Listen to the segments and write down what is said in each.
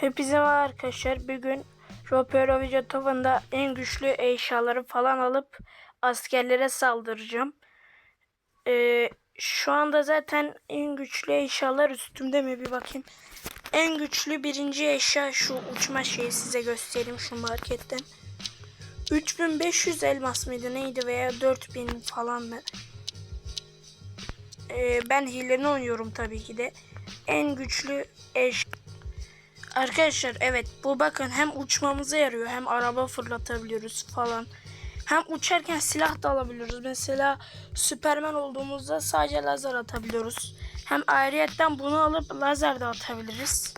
Hepinize merhaba arkadaşlar. Bugün Ropero Vijatova'nda en güçlü eşyaları falan alıp askerlere saldıracağım. Ee, şu anda zaten en güçlü eşyalar üstümde mi bir bakayım. En güçlü birinci eşya şu uçma şeyi size göstereyim şu marketten. 3500 elmas mıydı neydi veya 4000 falan mı? Ee, ben hileni oynuyorum tabii ki de. En güçlü eşya Arkadaşlar evet bu bakın hem uçmamıza yarıyor hem araba fırlatabiliyoruz falan. Hem uçarken silah da alabiliyoruz. Mesela Süpermen olduğumuzda sadece lazer atabiliyoruz. Hem ayrıyetten bunu alıp lazer de atabiliriz.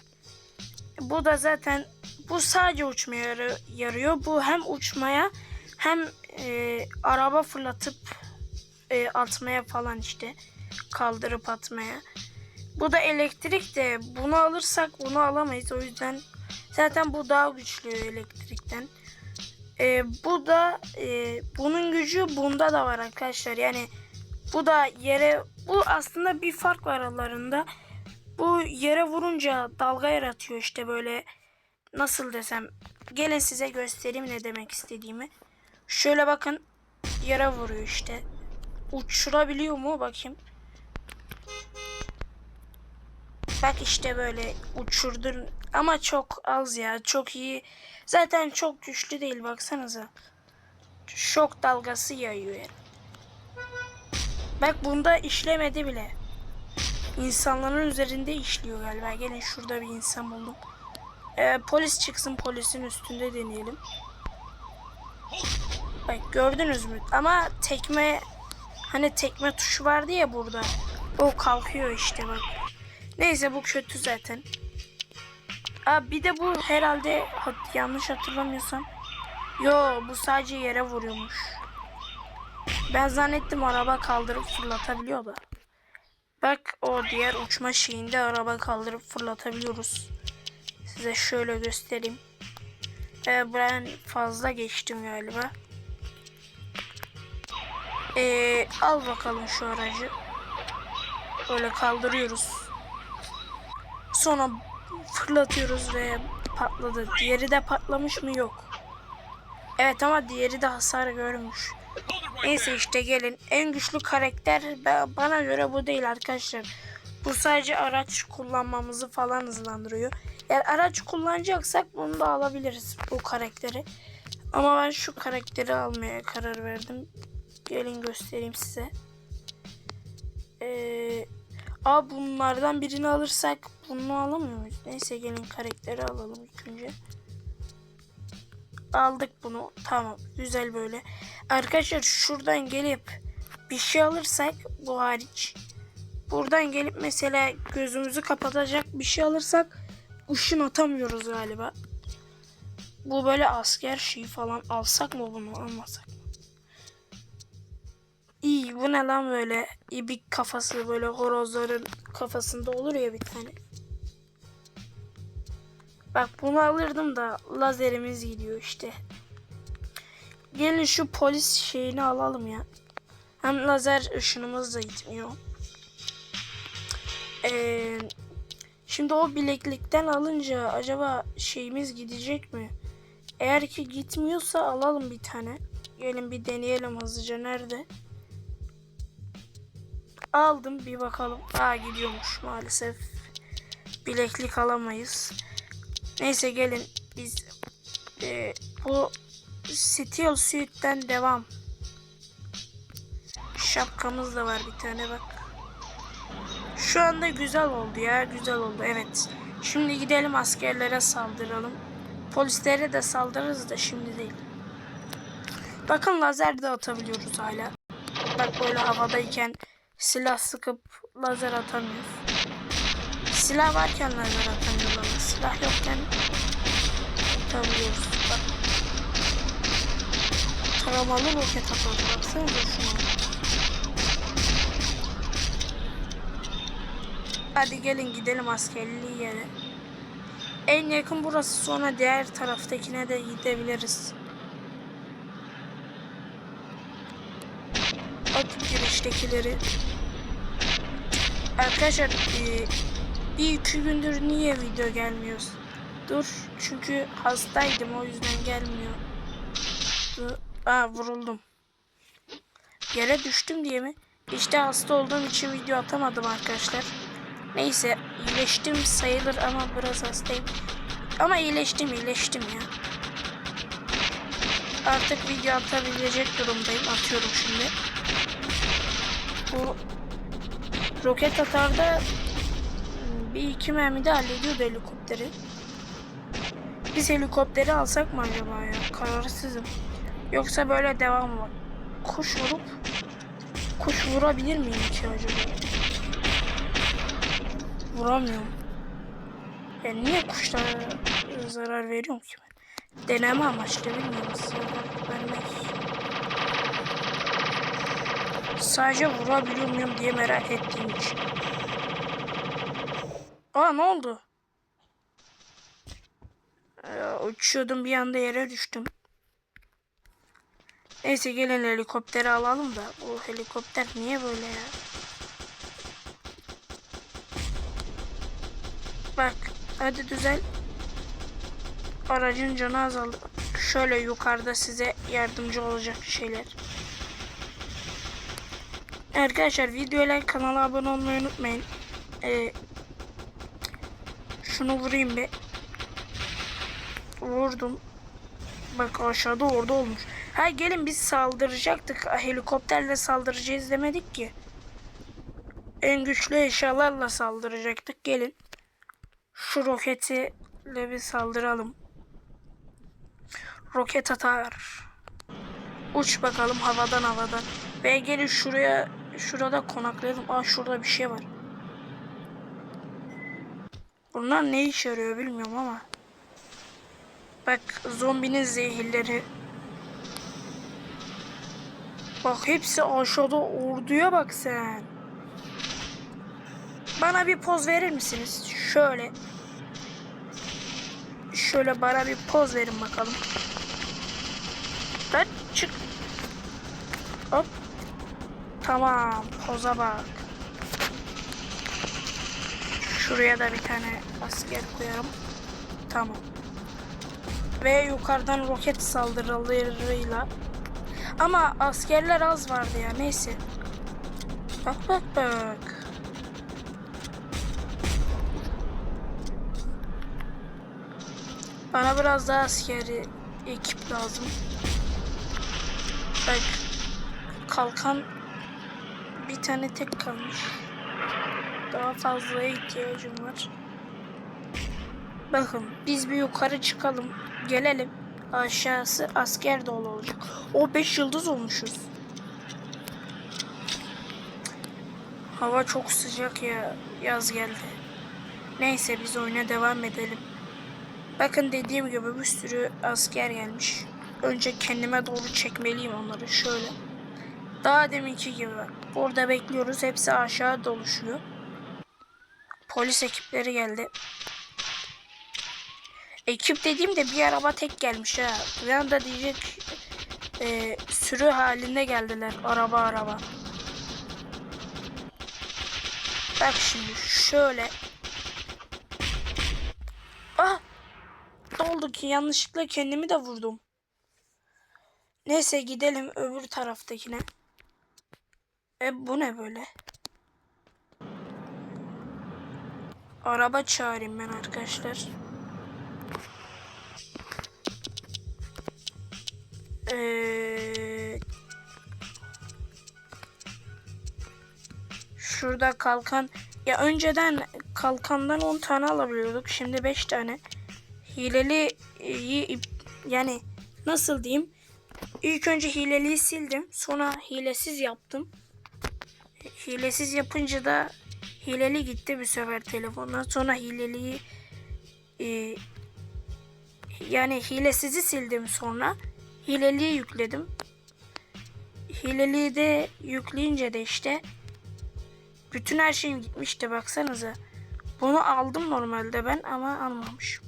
Bu da zaten bu sadece uçmaya yarı- yarıyor. Bu hem uçmaya hem e, araba fırlatıp e, atmaya falan işte kaldırıp atmaya. Bu da elektrik de bunu alırsak bunu alamayız. O yüzden zaten bu daha güçlü elektrikten. Ee, bu da e, bunun gücü bunda da var arkadaşlar. Yani bu da yere bu aslında bir fark var aralarında. Bu yere vurunca dalga yaratıyor işte böyle nasıl desem. Gelin size göstereyim ne demek istediğimi. Şöyle bakın yere vuruyor işte. Uçurabiliyor mu bakayım. Bak işte böyle uçurdun ama çok az ya çok iyi. Zaten çok güçlü değil baksanıza. Şok dalgası yayıyor yani. Bak bunda işlemedi bile. İnsanların üzerinde işliyor galiba. Gelin şurada bir insan buldum. Ee, polis çıksın polisin üstünde deneyelim. Bak gördünüz mü? Ama tekme hani tekme tuşu vardı ya burada. O kalkıyor işte bak. Neyse bu kötü zaten. Aa, bir de bu herhalde hat- yanlış hatırlamıyorsam. Yo bu sadece yere vuruyormuş. Ben zannettim araba kaldırıp fırlatabiliyor da. Bak o diğer uçma şeyinde araba kaldırıp fırlatabiliyoruz. Size şöyle göstereyim. Ee, ben fazla geçtim galiba. Ee, al bakalım şu aracı. Böyle kaldırıyoruz. Sonra fırlatıyoruz ve patladı. Diğeri de patlamış mı? Yok. Evet ama diğeri de hasar görmüş. Neyse işte gelin. En güçlü karakter ba- bana göre bu değil arkadaşlar. Bu sadece araç kullanmamızı falan hızlandırıyor. Eğer araç kullanacaksak bunu da alabiliriz bu karakteri. Ama ben şu karakteri almaya karar verdim. Gelin göstereyim size. Eee Aa bunlardan birini alırsak bunu alamıyor muyuz? Neyse gelin karakteri alalım ilk önce. Aldık bunu. Tamam. Güzel böyle. Arkadaşlar şuradan gelip bir şey alırsak bu hariç. Buradan gelip mesela gözümüzü kapatacak bir şey alırsak ışın atamıyoruz galiba. Bu böyle asker şeyi falan alsak mı bunu almasak mı? İyi bu ne lan böyle ibik kafası böyle horozların kafasında olur ya bir tane. Bak bunu alırdım da lazerimiz gidiyor işte. Gelin şu polis şeyini alalım ya. Hem lazer ışınımız da gitmiyor. Ee, şimdi o bileklikten alınca acaba şeyimiz gidecek mi? Eğer ki gitmiyorsa alalım bir tane. Gelin bir deneyelim hızlıca nerede? Aldım bir bakalım. Aa gidiyormuş maalesef. Bileklik alamayız. Neyse gelin biz e, bu Steel Suit'ten devam. Şapkamız da var bir tane bak. Şu anda güzel oldu ya güzel oldu evet. Şimdi gidelim askerlere saldıralım. Polislere de saldırırız da şimdi değil. Bakın lazer de atabiliyoruz hala. Bak böyle havadayken silah sıkıp lazer atamıyoruz. Silah varken lazer atamıyoruz silah yokken atabiliyoruz. Bak. Taramalı roket atalım. Baksanıza şuna. Hadi gelin gidelim askerliği yere. En yakın burası sonra diğer taraftakine de gidebiliriz. Giriştekileri. Arkadaşlar e, bir iki gündür niye video gelmiyoruz? Dur çünkü hastaydım o yüzden gelmiyor. Dur. Aa vuruldum. Yere düştüm diye mi? İşte hasta olduğum için video atamadım arkadaşlar. Neyse iyileştim sayılır ama biraz hastayım. Ama iyileştim iyileştim ya. Artık video atabilecek durumdayım. Atıyorum şimdi. Bu roket atarda bir iki mermide hallediyordu helikopteri. Biz helikopteri alsak mı acaba ya? Kararsızım. Yoksa böyle devam mı? Kuş vurup kuş vurabilir miyim ki acaba? Vuramıyorum. Ya niye kuşlara zarar veriyorum ki ben? Deneme amaçlı bilmiyorum. Zarar vermek. Sadece vurabiliyor muyum diye merak ettiğim için. Aa ne oldu? Ee, uçuyordum bir anda yere düştüm. Neyse gelin helikopteri alalım da. Bu helikopter niye böyle ya? Bak hadi düzel. Aracın canı azaldı. Şöyle yukarıda size yardımcı olacak şeyler. Arkadaşlar videoya kanala abone olmayı unutmayın. Ee, şunu vurayım bir. Vurdum. Bak aşağıda orada olmuş. Ha gelin biz saldıracaktık. Helikopterle saldıracağız demedik ki. En güçlü eşyalarla saldıracaktık. Gelin. Şu roketiyle bir saldıralım. Roket atar. Uç bakalım havadan havadan. Ve gelin şuraya şurada konaklayalım. Aa şurada bir şey var. Bunlar ne işe yarıyor bilmiyorum ama. Bak zombinin zehirleri. Bak hepsi aşağıda orduya bak sen. Bana bir poz verir misiniz? Şöyle. Şöyle bana bir poz verin bakalım. Lan çık. Hop. Tamam. Poza bak. Şuraya da bir tane asker koyarım. Tamam. Ve yukarıdan roket saldırılarıyla. Ama askerler az vardı ya. Neyse. Bak bak bak. Bana biraz daha askeri ekip lazım. Bak kalkan bir tane tek kalmış. Daha fazlaya ihtiyacım var. Bakın biz bir yukarı çıkalım. Gelelim. Aşağısı asker dolu olacak. O 5 yıldız olmuşuz. Hava çok sıcak ya. Yaz geldi. Neyse biz oyuna devam edelim. Bakın dediğim gibi bir sürü asker gelmiş. Önce kendime doğru çekmeliyim onları şöyle. Daha deminki gibi bak. Orada bekliyoruz. Hepsi aşağı doluşuyor. Polis ekipleri geldi. Ekip dediğimde bir araba tek gelmiş ha. Bir anda diyecek e, sürü halinde geldiler araba araba. Bak şimdi şöyle. Ah! Ne oldu ki yanlışlıkla kendimi de vurdum. Neyse gidelim öbür taraftakine. E bu ne böyle? Araba çağırayım ben arkadaşlar. Ee, şurada kalkan ya önceden kalkandan 10 tane alabiliyorduk. Şimdi 5 tane. Hileli yani nasıl diyeyim? İlk önce hileliyi sildim. Sonra hilesiz yaptım. Hilesiz yapınca da hileli gitti bir sefer telefondan. Sonra hileliyi e, yani hilesizi sildim sonra. Hileliyi yükledim. Hileliyi de yükleyince de işte bütün her şeyim gitmişti baksanıza. Bunu aldım normalde ben ama almamışım.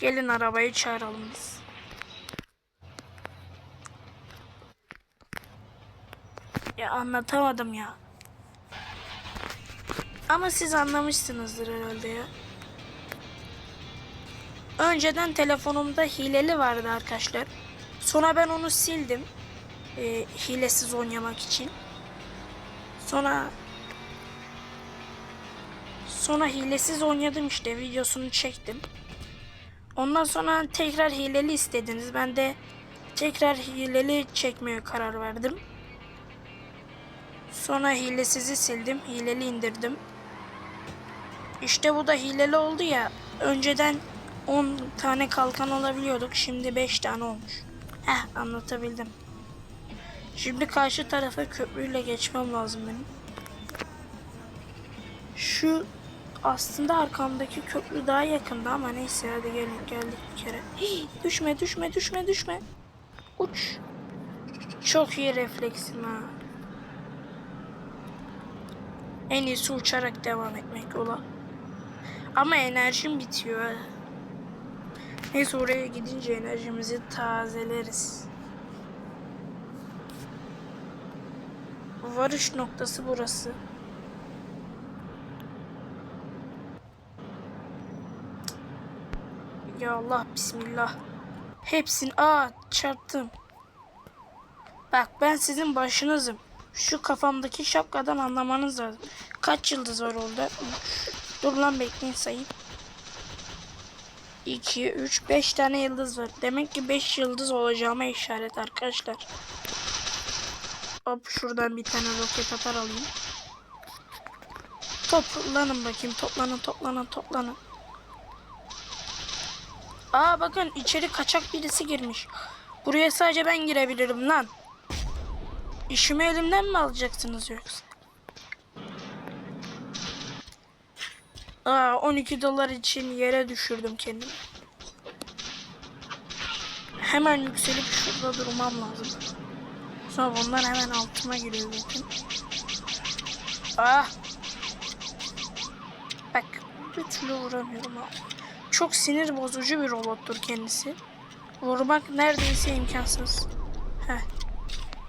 Gelin arabayı çağıralım biz. Ya anlatamadım ya. Ama siz anlamışsınızdır herhalde ya. önceden telefonumda hileli vardı arkadaşlar. Sonra ben onu sildim. Ee, hilesiz oynamak için. Sonra sonra hilesiz oynadım işte videosunu çektim. Ondan sonra tekrar hileli istediniz. Ben de tekrar hileli çekmeye karar verdim. Sonra hilesizi sildim. Hileli indirdim. İşte bu da hileli oldu ya. Önceden 10 tane kalkan alabiliyorduk. Şimdi 5 tane olmuş. Heh anlatabildim. Şimdi karşı tarafa köprüyle geçmem lazım benim. Şu aslında arkamdaki köprü daha yakında ama neyse hadi gelin geldik bir kere. Hii, düşme düşme düşme düşme. Uç. Çok iyi refleksim ha. En iyisi uçarak devam etmek ola. Ama enerjim bitiyor. Neyse oraya gidince enerjimizi tazeleriz. Varış noktası burası. Ya Allah bismillah. Hepsini aa çarptım. Bak ben sizin başınızım. Şu kafamdaki şapkadan anlamanız lazım. Kaç yıldız var orada? Dur lan bekleyin sayayım. 2, 3, 5 tane yıldız var. Demek ki 5 yıldız olacağıma işaret arkadaşlar. Hop şuradan bir tane roket atar alayım. Toplanın bakayım. Toplanın toplanın toplanın. Aa bakın içeri kaçak birisi girmiş. Buraya sadece ben girebilirim lan. İşimi elimden mi alacaksınız yoksa? Aa 12 dolar için yere düşürdüm kendimi. Hemen yükselip şurada durmam lazım. Sonra bunlar hemen altıma giriyor zaten. Ah! Bak bir türlü vuramıyorum ha. Çok sinir bozucu bir robottur kendisi. Vurmak neredeyse imkansız. Heh.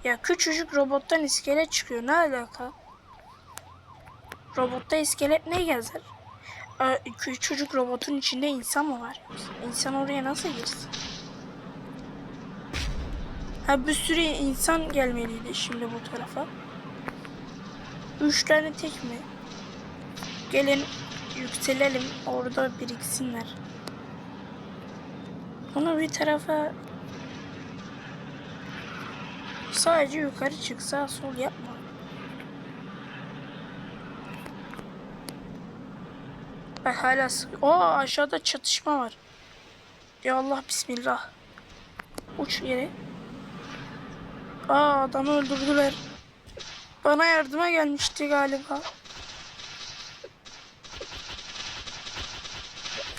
Ya küçücük robottan iskelet çıkıyor. Ne alaka? Robotta iskelet ne gezer? Aa, küçücük robotun içinde insan mı var? İnsan oraya nasıl girsin? Ha bir sürü insan gelmeliydi şimdi bu tarafa. Üç tane tek mi? Gelin yükselelim. Orada biriksinler. Bunu bir tarafa sadece yukarı çık sağ sol yapma. Bak hala sık. Oo aşağıda çatışma var. Ya Allah bismillah. Uç yere. Aa adamı öldürdüler. Bana yardıma gelmişti galiba.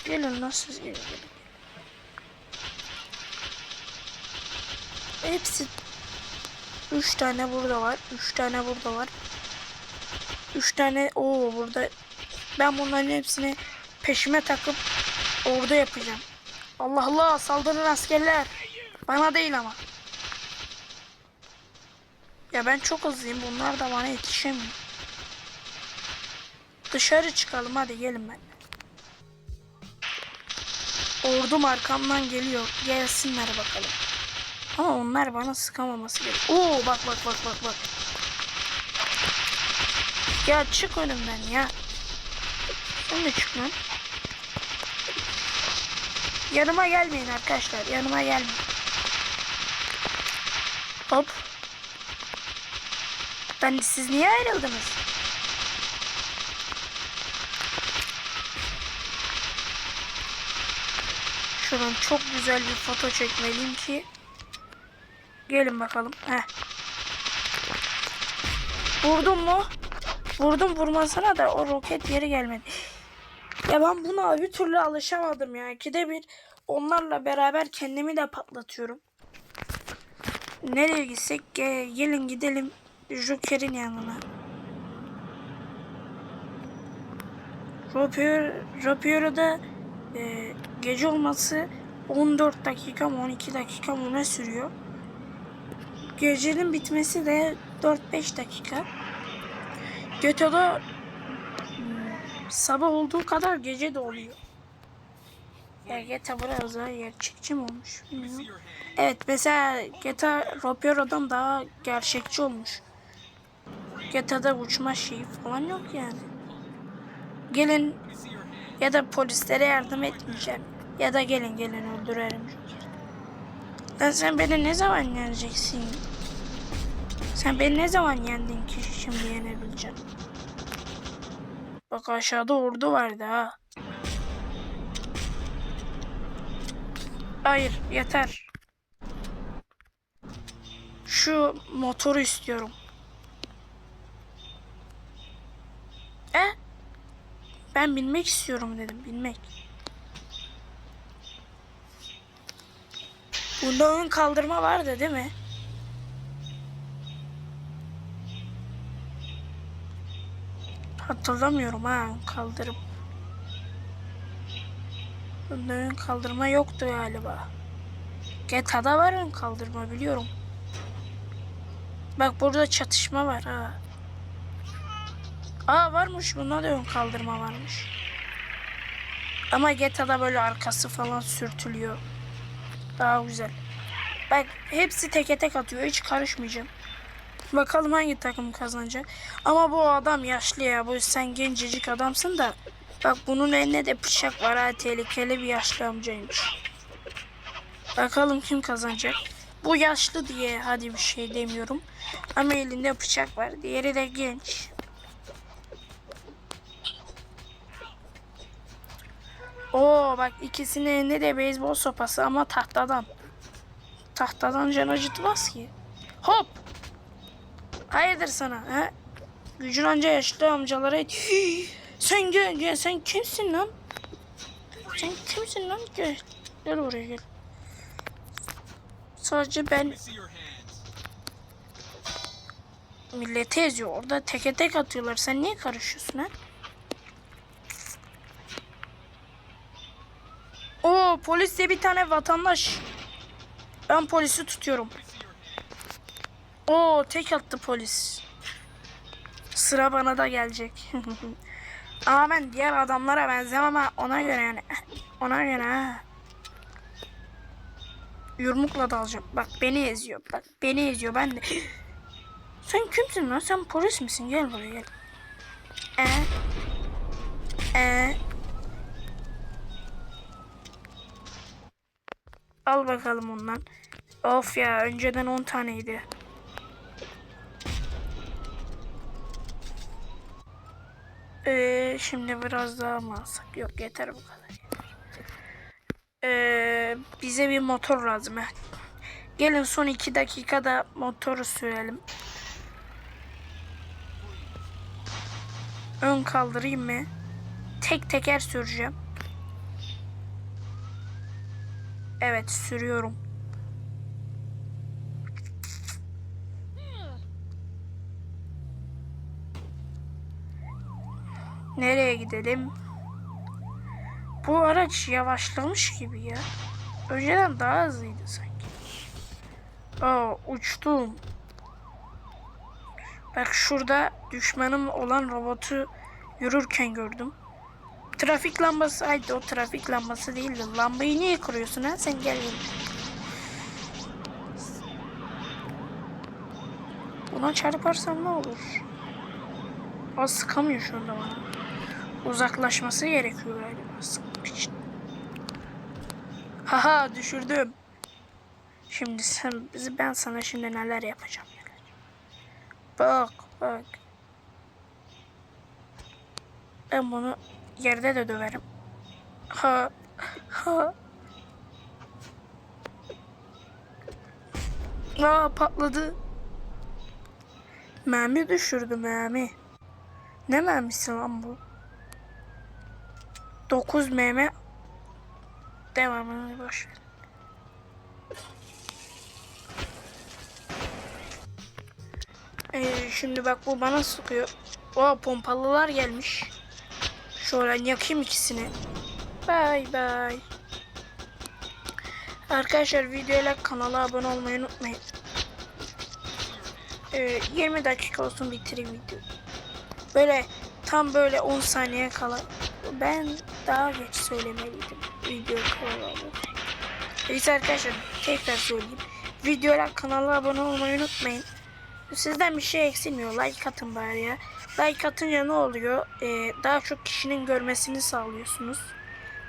Gelin lan siz gelin. gelin. Hepsi Üç tane burada var. Üç tane burada var. Üç tane o burada. Ben bunların hepsini peşime takıp orada yapacağım. Allah Allah saldırın askerler. Bana değil ama. Ya ben çok hızlıyım. Bunlar da bana yetişemiyor. Dışarı çıkalım hadi gelin ben. Ordum arkamdan geliyor. Gelsinler bakalım. Ama onlar bana sıkamaması gerek. Oo bak bak bak bak bak. Ya çık önümden ya. Sen de çık lan. Yanıma gelmeyin arkadaşlar. Yanıma gelmeyin. Hop. Ben siz niye ayrıldınız? Şuradan çok güzel bir foto çekmeliyim ki. Gelin bakalım. Heh. Vurdum mu? Vurdum vurmasına da o roket yeri gelmedi. Ya ben buna bir türlü alışamadım ya. İkide bir onlarla beraber kendimi de patlatıyorum. Nereye gitsek Ge- gelin gidelim Joker'in yanına. Ropier, Ropier'da e, gece olması 14 dakika mı 12 dakika mı ne sürüyor? Gecenin bitmesi de 4-5 dakika. Göto'da hmm, sabah olduğu kadar gece de oluyor. Ya GTA biraz daha gerçekçi mi olmuş bilmiyorum. Evet mesela GTA Ropero'dan daha gerçekçi olmuş. GTA'da uçma şeyi falan yok yani. Gelin ya da polislere yardım etmeyeceğim. Ya da gelin gelin öldürelim. Lan sen beni ne zaman yeneceksin? Sen beni ne zaman yendin ki şimdi yenebileceksin? Bak aşağıda ordu vardı ha. Hayır yeter. Şu motoru istiyorum. E? Ben binmek istiyorum dedim. Binmek. Bunda ön kaldırma vardı değil mi? Hatırlamıyorum ha ön kaldırım. Bunda ön kaldırma yoktu galiba. GTA'da var ön kaldırma biliyorum. Bak burada çatışma var ha. Aa varmış bunda da ön kaldırma varmış. Ama GTA'da böyle arkası falan sürtülüyor. Daha güzel. Bak hepsi teke tek atıyor. Hiç karışmayacağım. Bakalım hangi takım kazanacak. Ama bu adam yaşlı ya. Bu sen gencecik adamsın da. Bak bunun elinde de bıçak var ha. Tehlikeli bir yaşlı amcaymış. Bakalım kim kazanacak. Bu yaşlı diye hadi bir şey demiyorum. Ama elinde bıçak var. Diğeri de genç. Oo bak ikisinin elinde de beyzbol sopası ama tahtadan. Tahtadan can acıtmaz ki. Hop! Hayırdır sana ha? Gücün anca yaşlı amcalara et. Sen gel gel sen kimsin lan? Sen kimsin lan? Gel. Gel oraya gel. Sadece ben milleti eziyor. Orada teke tek atıyorlar. Sen niye karışıyorsun ha? Oo polis de bir tane vatandaş. Ben polisi tutuyorum. Oo tek attı polis. Sıra bana da gelecek. Ama ben diğer adamlara benzemem ama ona göre yani. Ona göre ha. Yumrukla dalacağım. Bak beni eziyor. Bak beni eziyor ben de. Sen kimsin lan? Sen polis misin? Gel buraya gel. Ee? Ee? Al bakalım ondan. Of ya önceden 10 taneydi. Ee, şimdi biraz daha mı alsak? Yok yeter bu kadar. Ee, bize bir motor lazım. Gelin son 2 dakikada motoru sürelim. Ön kaldırayım mı? Tek teker süreceğim. Evet sürüyorum. Nereye gidelim? Bu araç yavaşlamış gibi ya. Önceden daha hızlıydı sanki. Aa uçtum. Bak şurada düşmanım olan robotu yürürken gördüm. Trafik lambası, haydi o trafik lambası değildi. Lambayı niye kırıyorsun ha? Sen gel. Buna çarparsam ne olur? O sıkamıyor şu anda bana. Uzaklaşması gerekiyor galiba sıkmak için. Haha düşürdüm. Şimdi sen bizi ben sana şimdi neler yapacağım. Bak bak. Ben bunu yerde de döverim. Ha ha. Aa patladı. Mermi düşürdü mermi. Ne mermisi lan bu? 9 mermi. Devamını boş ver. Ee, şimdi bak bu bana sıkıyor. O pompalılar gelmiş. Şöyle yakayım ikisini. Bay bay. Arkadaşlar videoyla kanala abone olmayı unutmayın. Ee, 20 dakika olsun bitireyim video. Böyle tam böyle 10 saniye kala. Ben daha geç söylemeliydim. Video kanalı. Neyse arkadaşlar tekrar söyleyeyim. Videoya kanala abone olmayı unutmayın. Sizden bir şey eksilmiyor. Like atın bari ya. Like atınca ne oluyor? Ee, daha çok kişinin görmesini sağlıyorsunuz.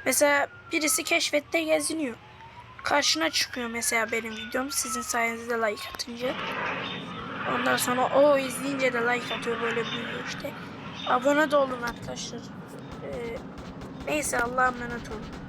Mesela birisi keşfette geziniyor. Karşına çıkıyor mesela benim videom. Sizin sayenizde like atınca. Ondan sonra o izleyince de like atıyor böyle büyüyor işte. Abone de olun arkadaşlar. Ee, neyse Allah'a emanet olun.